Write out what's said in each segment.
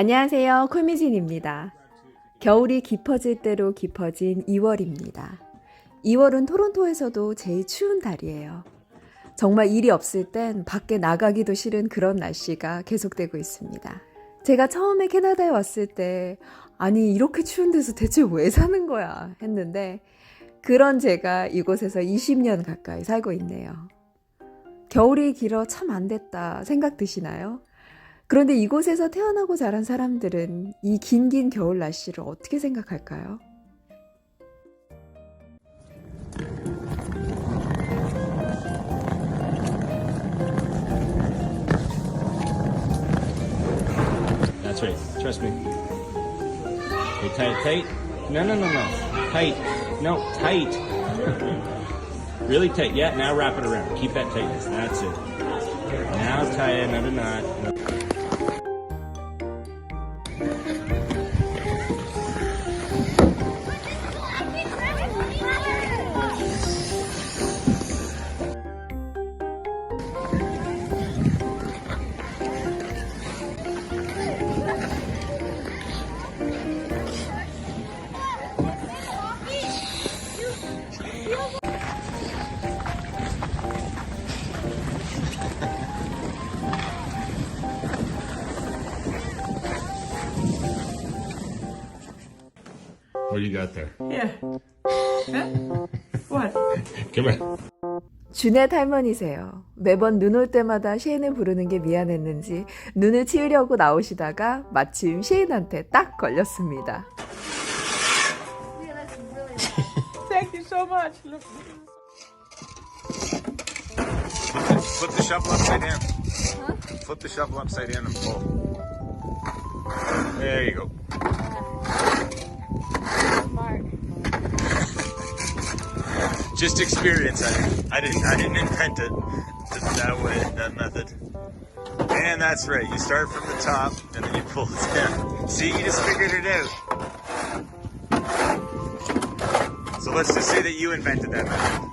안녕하세요. 콜미진입니다. 겨울이 깊어질 대로 깊어진 2월입니다. 2월은 토론토에서도 제일 추운 달이에요. 정말 일이 없을 땐 밖에 나가기도 싫은 그런 날씨가 계속되고 있습니다. 제가 처음에 캐나다에 왔을 때, 아니, 이렇게 추운 데서 대체 왜 사는 거야? 했는데, 그런 제가 이곳에서 20년 가까이 살고 있네요. 겨울이 길어 참 안 됐다 생각 드시나요? 그런데 이곳에서 태어나고 자란 사람들은 이 긴긴 겨울 날씨를 어떻게 생각할까요? You got there? Yeah. Huh? What? Come here. 주넷 할머니세요. 매번 눈 올 때마다 셰인을 부르는 게 미안했는지 눈을 치우려고 나오시다가 마침 셰인한테 딱 걸렸습니다. Thank you so much. Flip the shovel upside down. Flip the shovel upside down and pull. There you go. Just experience. I, I didn't. I didn't invent it th- that way. That method. And that's right. You start from the top and then you pull it down. See, you just figured it out. So let's just say that you invented that method.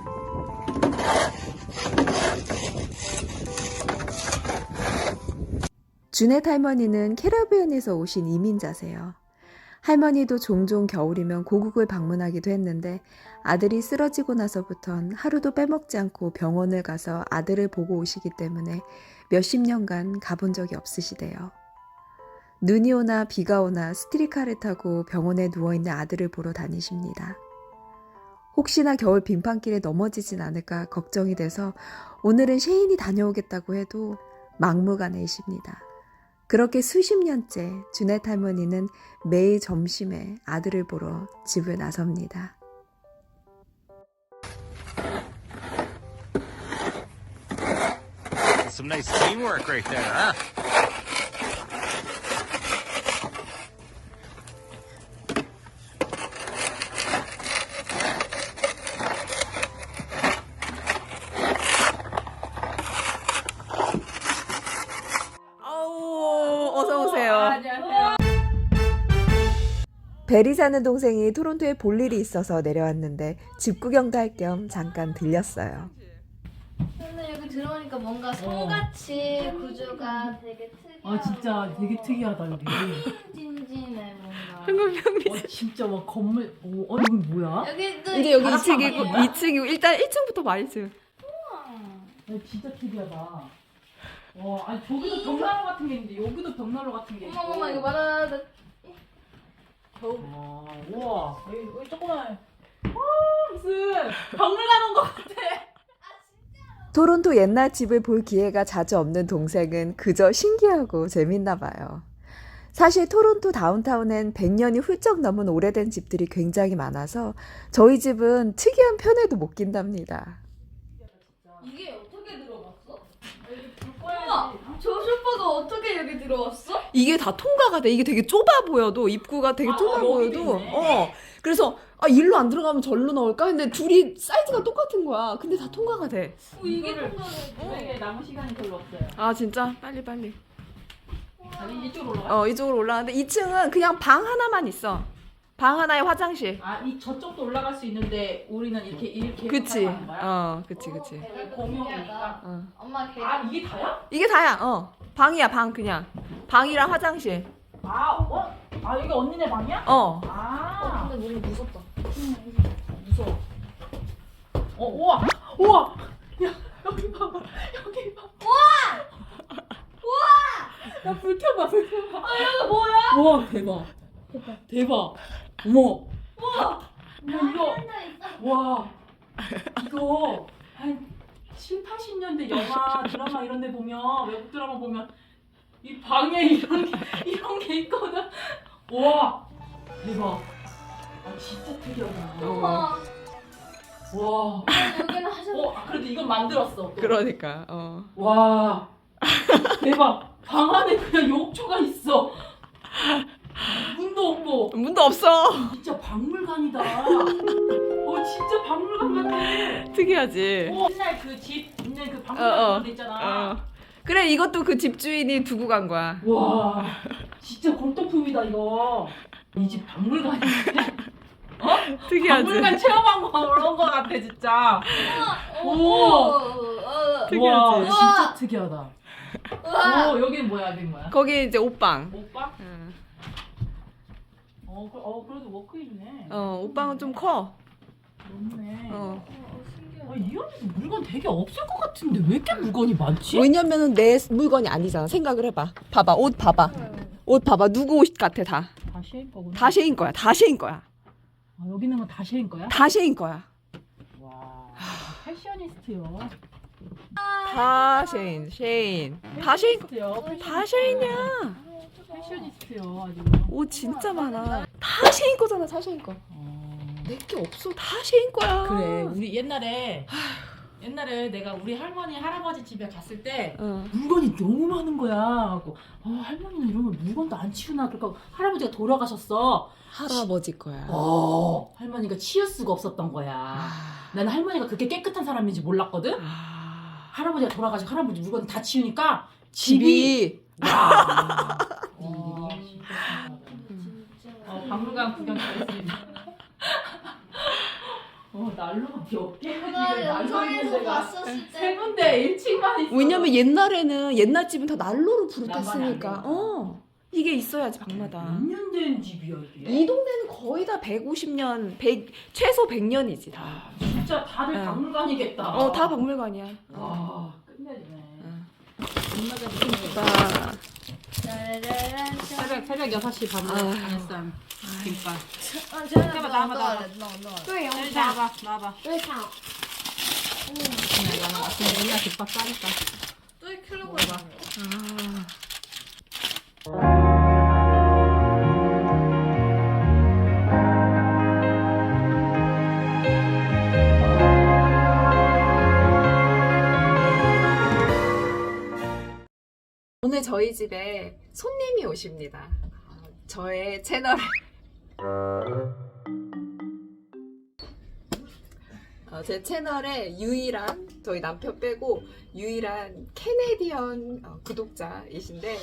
주넷 할머니는 캐러비안에서 오신 이민자세요. 할머니도 종종 겨울이면 고국을 방문하기도 했는데 아들이 쓰러지고 나서부턴 하루도 빼먹지 않고 병원을 가서 아들을 보고 오시기 때문에 몇십 년간 가본 적이 없으시대요. 눈이 오나 비가 오나 스트리카를 타고 병원에 누워있는 아들을 보러 다니십니다. 혹시나 겨울 빙판길에 넘어지진 않을까 걱정이 돼서 오늘은 셰인이 다녀오겠다고 해도 막무가내이십니다. 그렇게 수십 년째 주넷 할머니는 매일 점심에 아들을 보러 집을 나섭니다. 베리 사는 동생이 토론토에 볼 일이 있어서 내려왔는데 집 구경도 할 겸 잠깐 들렸어요. 근데 여기 들어오니까 뭔가 성같이 구조가 되게 특이하고 아 진짜 되게 특이하다 여기. 찐찐해 뭔가 어, 진짜 막 건물. 오, 어 이건 뭐야? 여기도 이제 여기 이- 2층이고 2층이고 일단 1층부터 말씀. 야, 진짜 특이하다. 와, 아니 저기도 벽난로 같은 게 있는데 여기도 벽난로 같은 게 있고. 어머 어머 이거 말 하다 아, 우와. 여기, 여기 조그만. 와, 무슨 박물관 온것 같아. 토론토 옛날 집을 볼 기회가 자주 없는 동생은 그저 신기하고 재밌나 봐요. 사실 토론토 다운타운엔 100년이 훌쩍 넘은 오래된 집들이 굉장히 많아서 저희 집은 특이한 편에도 못 낀답니다. 이게 어떻게 들어갔어? 여기 불 꺼야지. 어떻게 여기 들어왔어? 이게 다 통과가 돼. 이게 되게 좁아 보여도 입구가 되게 아, 좁아 여기도 보여도 있네. 어. 그래서 아 일로 안 들어가면 절로 나올까? 근데 둘이 사이즈가 똑같은 거야. 근데 다 통과가 돼. 어, 이게 이거를- 통과가 저에게 남은 시간이 별로 없어요. 아 진짜 빨리 빨리. 아니 이쪽으로 올라가. 어 이쪽으로 올라가는데 2층은 그냥 방 하나만 있어. 방 하나에 화장실. 아, 이 저쪽도 올라갈 수 있는데 우리는 이렇게 이렇게 그치. 가는 거야? 어 그치 그치. 되게 공용이니까. 어. 엄마 걔 아, 이게 다야? 이게 다야. 어 방이야 방 그냥. 방이랑 화장실. 아, 어? 아, 여기 언니네 방이야? 어. 아, 근데 너무 무섭다. 무서워. 어, 우와, 우와. 야, 여기 봐봐, 여기 봐. 우와, 우와. 야 불 켜봐, 불 켜봐. 아, 여기 뭐야? 우와, 대박, 대박. 어머. 우와. 이거. 와, 이거 한 7, 80년대 영화, 드라마 이런 데 보면, 외국 드라마 보면, 이 방에 이런 게, 이런 게 있거든. 와, 대박. 아, 진짜 특이하다. 와. 여기는 하셨. 어, 아, 그래도 이건 만들었어. 그러니까. 어. 와. 대박. 방 안에 그냥 욕조가 있어. 문도 없고. 문도 없어. 진짜 박물관이다. 어, 진짜 박물관 같아. 특이하지. 어, 옛날 그 집 있는 그 어, 박물관 어. 그런 데 있잖아. 어. 그래 이것도 그 집주인이 두고 간 거야. 와, 진짜 골동품이다 이거. 이 집 박물관인데? 특이하지. 박물관 체험한 거 그런 거 같아 진짜. 오. 오. 특이하지. 와, 우와. 진짜 특이하다. 우와. 오, 여기는 뭐야? 여기는 뭐야? 거기 이제 옷방. 오빠? 응. 어, 그, 어 그래도 워크 있네. 어 옷방은 좀 커. 좋네. 어. 아, 이 언니도 물건 되게 없을 것 같은데 왜 이렇게 물건이 많지? 왜냐면은 내 물건이 아니잖아. 생각을 해봐. 봐봐 옷 봐봐. 옷 봐봐 누구 옷 같아 다. 다 쉐인 거구나. 다 쉐인 거야. 다 쉐인 거야. 아, 여기 있는 건 다 쉐인 거야? 다 쉐인 거야. 와, 패셔니스트요. 다 쉐인 쉐인. 다 쉐인 거. 패셔니스트요. 다 쉐인이야. 패셔니스트요 아주. 옷 진짜 많아. 다 쉐인 거잖아. 다 쉐인 거. 어. 내게 없어. 다 쉐인 거야. 그래, 우리 옛날에 옛날에 내가 우리 할머니 할아버지 집에 갔을 때 어. 물건이 너무 많은 거야. 하고 어, 할머니는 이런 걸 물건도 안 치우나 그러니까 할아버지가 돌아가셨어. 할아버지 거야. 어, 할머니가 치울 수가 없었던 거야. 아. 나는 할머니가 그렇게 깨끗한 사람인지 몰랐거든. 아. 할아버지가 돌아가시고 할아버지 물건 다 치우니까 집이 집이 와. 어, 진짜. 어, 박물관 구경 잘했습니다. 어, 난로가 몇 개가 있는 영상에서 데가 봤었을 세 때. 군데 1층만 있어. 왜냐면 옛날에는 옛날 집은 다 난로로 불을 난방이 탔으니까. 안 되니까. 어. 이게 있어야지 방마다. 몇년 된 집이야 이게. 이 동네는 거의 다 150년, 100 최소 100년이지 다. 아, 진짜 다들 어. 박물관이겠다. 어, 다 박물관이야. 와, 끝내주네. 응. 엄마가 무슨 나 짜라란 새벽 새벽 6시 밥 먹어. 아유. 안했쌈 김밥. 아, 저는 해봐, 너, 나와봐, 너, 나와봐. 너, 너. 또 자, 나와봐, 나와봐. 对上， 나는 아침에 맨날 김밥 싸니까. 对 킬로그램. 아. 오늘 저희 집에 손님이 오십니다. 아, 저의 채널에 어, 제 채널에 유일한 저희 남편 빼고 유일한 캐네디언 어, 구독자이신데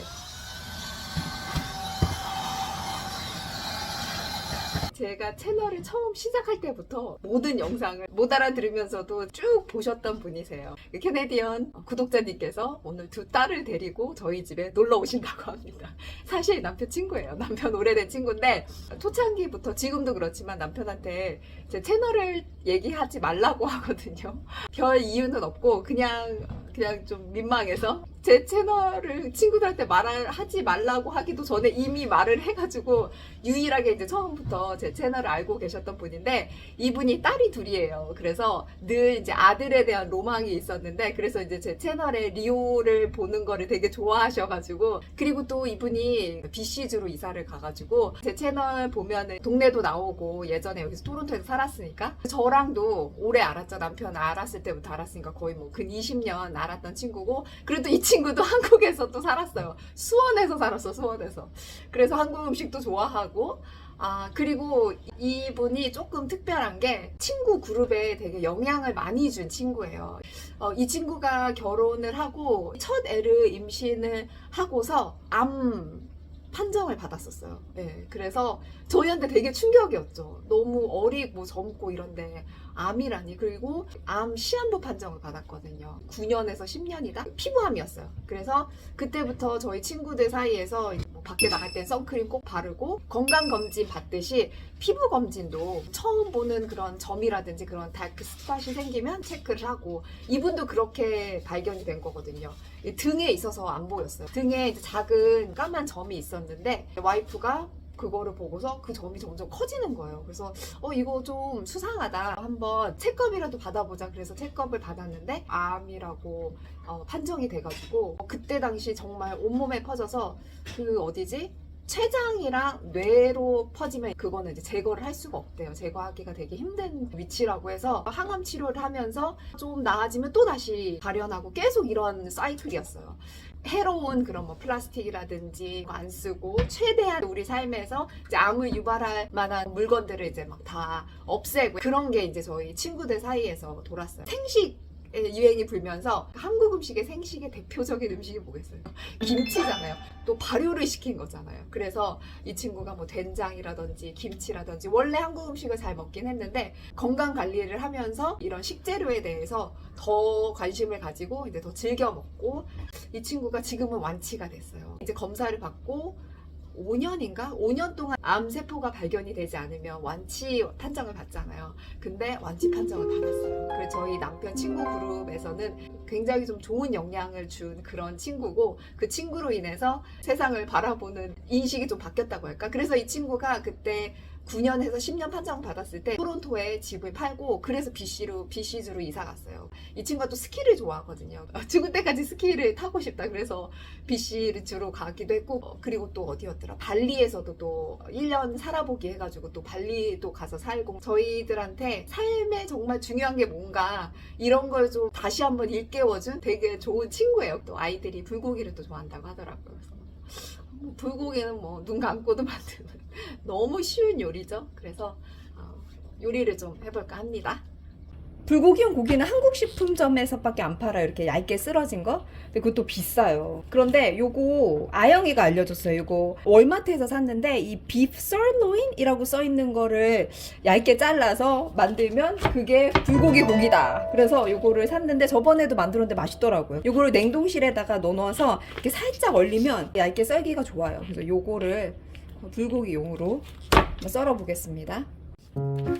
제가 채널을 처음 시작할 때부터 모든 영상을 못 알아들으면서도 쭉 보셨던 분이세요. 그 캐네디언 구독자님께서 오늘 두 딸을 데리고 저희 집에 놀러 오신다고 합니다. 사실 남편 친구예요. 남편 오래된 친구인데 초창기부터 지금도 그렇지만 남편한테 제 채널을 얘기하지 말라고 하거든요. 별 이유는 없고 그냥 그냥 좀 민망해서 제 채널을 친구들한테 말을 하지 말라고 하기도 전에 이미 말을 해가지고 유일하게 이제 처음부터 제 채널을 알고 계셨던 분인데 이분이 딸이 둘이에요. 그래서 늘 이제 아들에 대한 로망이 있었는데 그래서 이제 제 채널에 리오를 보는 거를 되게 좋아하셔가지고 그리고 또 이분이 BC주로 이사를 가가지고 제 채널 보면은 동네도 나오고 예전에 여기서 토론토에서 살았으니까 저랑도 오래 알았죠. 남편 알았을 때부터 알았으니까 거의 뭐 근 20년 알았던 친구고 그래도 이 친구 도 한국에서 또 살았어요. 수원에서 살았어, 수원에서. 그래서 한국 음식도 좋아하고 아, 그리고 이분이 조금 특별한 게 친구 그룹에 되게 영향을 많이 준 친구예요. 어, 이 친구가 결혼을 하고 첫 애를 임신을 하고서 암 판정을 받았었어요. 네, 그래서 저희한테 되게 충격이었죠. 너무 어리고 젊고 이런데 암이라니 그리고 암 시한부 판정을 받았거든요. 9년에서 10년이다 피부암이었어요. 그래서 그때부터 저희 친구들 사이에서 뭐 밖에 나갈 땐 선크림 꼭 바르고 건강 검진 받듯이 피부 검진도 처음 보는 그런 점이라든지 그런 다크 스팟이 생기면 체크를 하고 이분도 그렇게 발견이 된 거거든요. 이 등에 있어서 안 보였어요. 등에 작은 까만 점이 있었는데 와이프가 그거를 보고서 그 점이 점점 커지는 거예요. 그래서 어 이거 좀 수상하다. 한번 체크업이라도 받아보자. 그래서 체크업을 받았는데 암이라고 어, 판정이 돼가지고 그때 당시 정말 온몸에 퍼져서 그 어디지? 췌장이랑 뇌로 퍼지면 그거는 이제 제거를 할 수가 없대요. 제거하기가 되게 힘든 위치라고 해서 항암 치료를 하면서 좀 나아지면 또 다시 발현하고 계속 이런 사이클이었어요. 해로운 그런 뭐 플라스틱이라든지 안 쓰고 최대한 우리 삶에서 이제 암을 유발할 만한 물건들을 이제 막 다 없애고 그런 게 이제 저희 친구들 사이에서 돌았어요. 생식 유행이 불면서 한국 음식의 생식의 대표적인 음식이 뭐겠어요? 김치잖아요. 또 발효를 시킨 거잖아요. 그래서 이 친구가 뭐 된장이라든지 김치라든지 원래 한국 음식을 잘 먹긴 했는데 건강 관리를 하면서 이런 식재료에 대해서 더 관심을 가지고 이제 더 즐겨 먹고 이 친구가 지금은 완치가 됐어요. 이제 검사를 받고 5년인가? 5년 동안 암 세포가 발견이 되지 않으면 완치 판정을 받잖아요. 근데 완치 판정을 받았어요. 그래서 저희 남편 친구 그룹에서는 굉장히 좀 좋은 영향을 준 그런 친구고 그 친구로 인해서 세상을 바라보는 인식이 좀 바뀌었다고 할까? 그래서 이 친구가 그때 9년에서 10년 판정 받았을 때 토론토에 집을 팔고 그래서 BC로 BC주로 이사 갔어요. 이 친구가 또 스키를 좋아하거든요. 죽을 때까지 스키를 타고 싶다. 그래서 BC주로 가기도 했고 어, 그리고 또 어디였더라? 발리에서도 또 1년 살아보기 해가지고 또 발리도 가서 살고 저희들한테 삶에 정말 중요한 게 뭔가 이런 걸 좀 다시 한번 일깨워준 되게 좋은 친구예요. 또 아이들이 불고기를 또 좋아한다고 하더라고요. 그래서 뭐 불고기는 뭐 눈 감고도 만드는 너무 쉬운 요리죠. 그래서 어, 요리를 좀 해볼까 합니다. 불고기용 고기는 한국 식품점에서밖에 안 팔아요. 이렇게 얇게 쓸어진 거. 근데 그것도 비싸요. 그런데 요거 아영이가 알려줬어요. 요거 월마트에서 샀는데 이 비프 썰로인이라고 써 있는 거를 얇게 잘라서 만들면 그게 불고기 고기다. 그래서 요거를 샀는데 저번에도 만들었는데 맛있더라고요. 요거를 냉동실에다가 넣어서 이렇게 살짝 얼리면 얇게 썰기가 좋아요. 그래서 요거를 불고기용으로 썰어 보겠습니다. うん。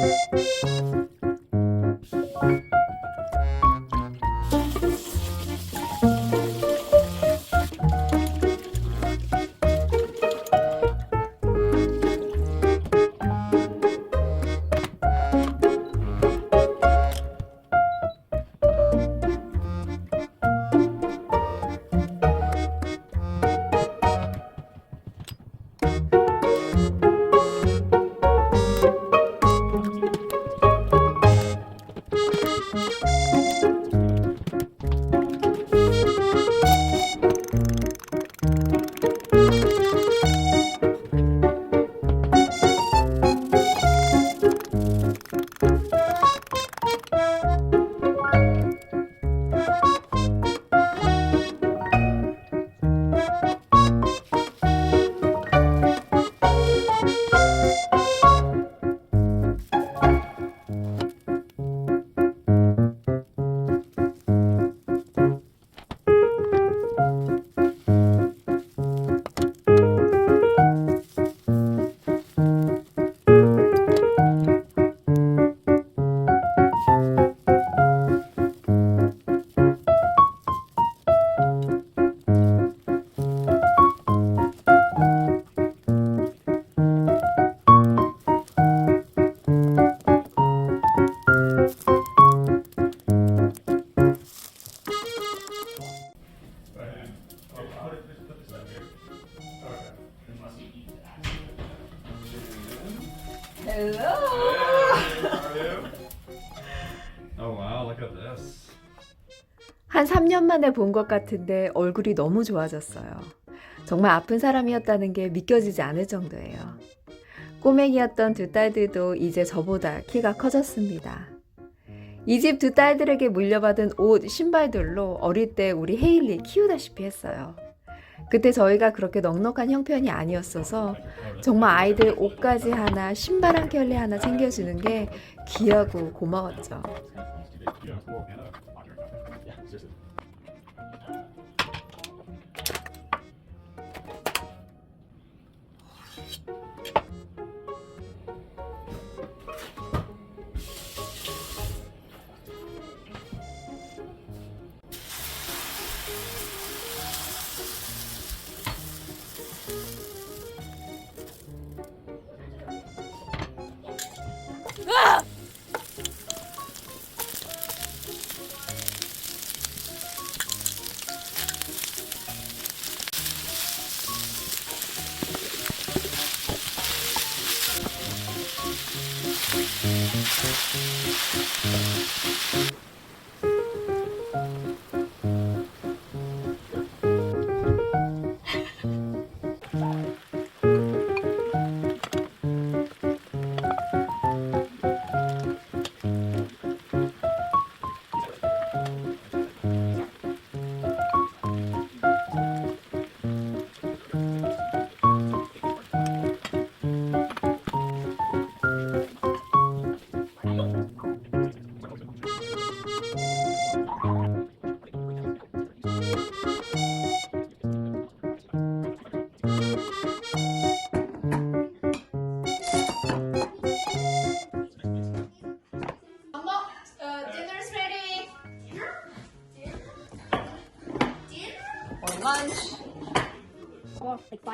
you 만에 본 것 같은데 얼굴이 너무 좋아졌어요. 정말 아픈 사람이었다는 게 믿겨지지 않을 정도예요. 꼬맹이였던 두 딸들도 이제 저보다 키가 커졌습니다. 이 집 두 딸들에게 물려받은 옷, 신발들로 어릴 때 우리 헤일리 키우다시피 했어요. 그때 저희가 그렇게 넉넉한 형편이 아니었어서 정말 아이들 옷까지 하나, 신발 한 켤레 하나 챙겨주는 게 귀하고 고마웠죠.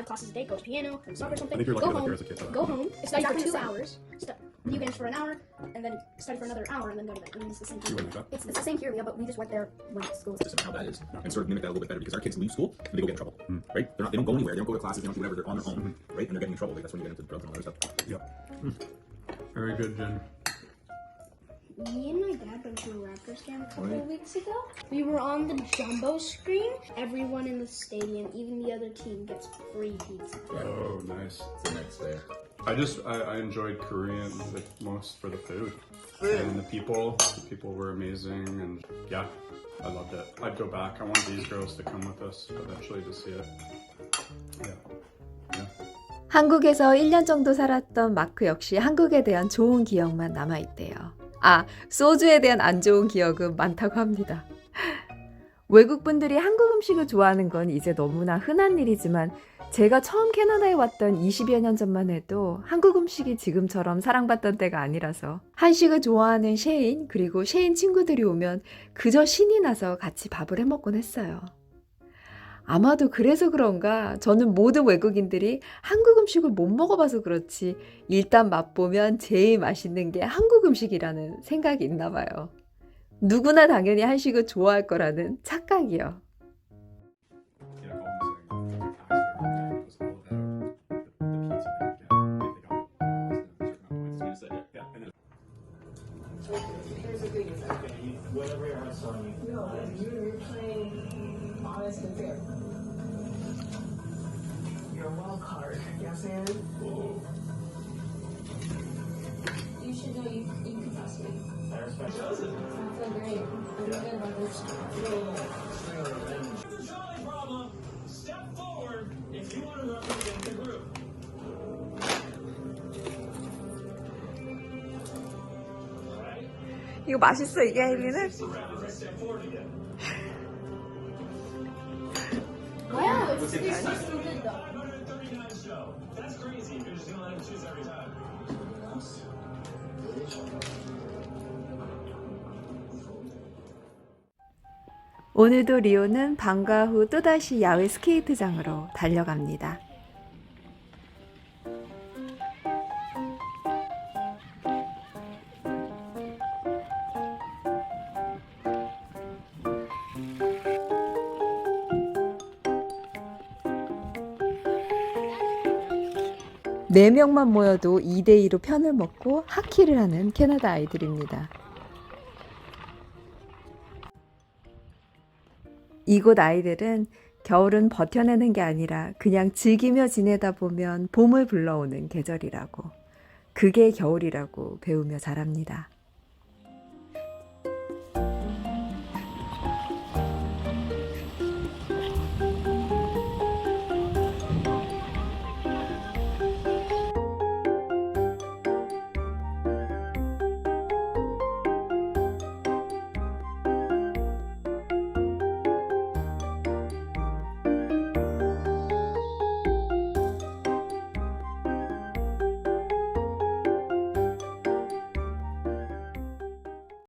Five classes a day, go to piano, and soccer or something. I think you're lucky go to live home, as a kid, go home, study for two hours, stu- video games for an hour, and then study for another hour, and then go to bed. I mean, it's the same You thing. went with that? It's, it's the same here, yeah, but we just went there when school. Just how that is, and sort of mimic that a little bit better because our kids leave school and they go get in trouble, hmm. right? They're not, they don't go anywhere. They don't go to classes. They don't do whatever. They're on their own, mm-hmm. right? And they're getting in trouble. Like that's when you get into drugs and all that stuff. Yep. Very good, Jen Me and my dad went to a Raptors game a couple of weeks ago. We were on the jumbo screen. Everyone in the stadium, even the other team, gets free pizza. Oh, nice. The next day. I just I, I enjoyed Korean the most for the food and the people. The people were amazing, and yeah, I loved it. I'd go back. I want these girls to come with us eventually to see it. Yeah. 한국에서 1년 정도 살았던 마크 역시 한국에 대한 좋은 기억만 남아있대요. 아, 소주에 대한 안 좋은 기억은 많다고 합니다. 외국 분들이 한국 음식을 좋아하는 건 이제 너무나 흔한 일이지만 제가 처음 캐나다에 왔던 20여 년 전만 해도 한국 음식이 지금처럼 사랑받던 때가 아니라서 한식을 좋아하는 셰인 그리고 셰인 친구들이 오면 그저 신이 나서 같이 밥을 해 먹곤 했어요. 아마도 그래서 그런가 저는 모든 외국인들이 한국 음식을 못 먹어봐서 그렇지 일단 맛보면 제일 맛있는 게 한국 음식이라는 생각이 있나 봐요. 누구나 당연히 한식을 좋아할 거라는 착각이요. Here's the thing, okay, you, whatever your heart's telling you. No, you're, playing honest and fair. You're a wild card. Yes, Anne. Whoa. You should know you, you can trust me. I respect you. I feel great. I'm yeah. good about this. Really. a Charlie problem. step forward if you want to represent the group. 이거 맛있어 이게 헬리는? 오늘도 리오는 방과 후 또다시 야외 스케이트장으로 달려갑니다. 네명만 모여도 2대2로 편을 먹고 하키를 하는 캐나다 아이들입니다. 이곳 아이들은 겨울은 버텨내는 게 아니라 그냥 즐기며 지내다 보면 봄을 불러오는 계절이라고. 그게 겨울이라고 배우며 자랍니다.